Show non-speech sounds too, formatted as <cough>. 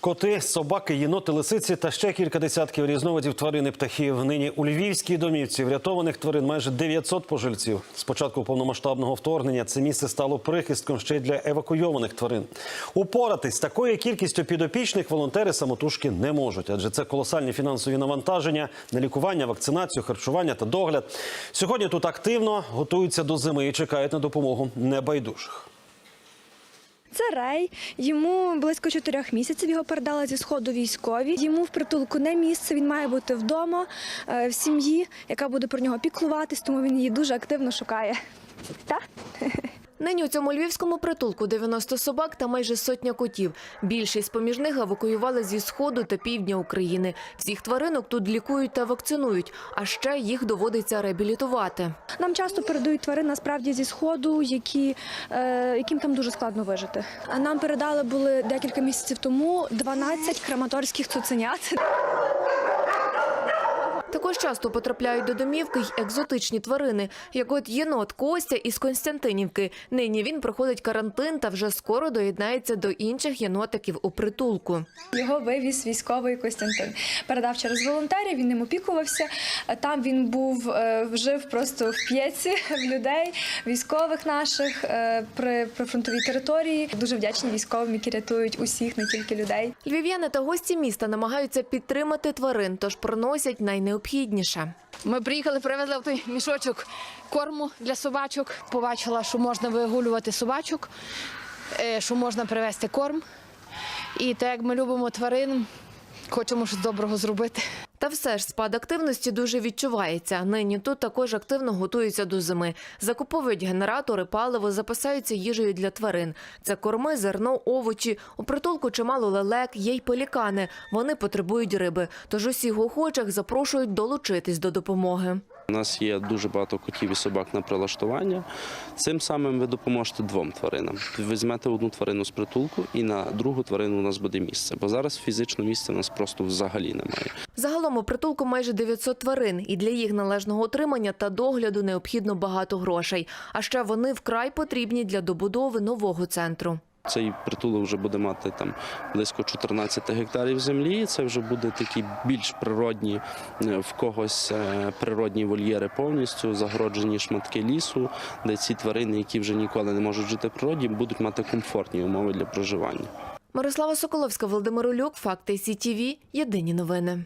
Коти, собаки, єноти, лисиці та ще кілька десятків різновидів тварин і птахів. Нині у львівській домівці врятованих тварин майже 900 пожильців. З початку повномасштабного вторгнення це місце стало прихистком ще й для евакуйованих тварин. Упоратись такою кількістю підопічних волонтери самотужки не можуть, адже це колосальні фінансові навантаження на лікування, вакцинацію, харчування та догляд. Сьогодні тут активно готуються до зими і чекають на допомогу небайдужих. Це Рей. Йому близько чотирьох місяців його передали зі сходу військові. Йому в притулку не місце. Він має бути вдома е, в сім'ї, яка буде про нього піклуватись, тому він її дуже активно шукає. Так? <laughs> Нині у цьому львівському притулку 90 собак та майже сотня котів. Більшість поміж них евакуювали зі сходу та півдня України. Всіх тваринок тут лікують та вакцинують, а ще їх доводиться реабілітувати. Нам часто передають тварин насправді зі сходу, які, е, яким там дуже складно вижити. А нам передали були декілька місяців тому 12 краматорських цуценят. Також часто потрапляють до домівки й екзотичні тварини, як от єнот Костя із Константинівки. Нині він проходить карантин та вже скоро доєднається до інших єнотиків у притулку. Його вивіз військовий Костянтин. Передав через волонтерів, він ним опікувався. Там він був е, жив просто в п'єці в людей, військових наших е, при прифронтовій території. Дуже вдячні військовим, які рятують усіх, не тільки людей. Львів'яни та гості міста намагаються підтримати тварин, тож приносять найнеобхідніше. Ми приїхали, привезли в той мішочок корму для собачок. Побачила, що можна вигулювати собачок, е, що можна привезти корм. І так як ми любимо тварин, хочемо щось доброго зробити. Все ж спад активності дуже відчувається. Нині тут також активно готуються до зими. Закуповують генератори, паливо, запасаються їжею для тварин. Це корми, зерно, овочі. У притулку чимало лелек, є й пелікани. Вони потребують риби. Тож усіх охочих запрошують долучитись до допомоги. У нас є дуже багато котів і собак на прилаштування. Цим самим ви допоможете двом тваринам. Візьмете одну тварину з притулку, і на другу тварину у нас буде місце. Бо зараз фізично місця у нас просто взагалі немає. Загалом у притулку майже 900 тварин, і для їх належного утримання та догляду необхідно багато грошей. А ще вони вкрай потрібні для добудови нового центру. Цей притулок вже буде мати там близько 14 гектарів землі. Це вже буде такі більш природні е, в когось е, природні вольєри повністю, загороджені шматки лісу, де ці тварини, які вже ніколи не можуть жити в природі, будуть мати комфортні умови для проживання. Мирослава Соколовська, Володимир Улюк, Факти СІТІВІ. Єдині новини.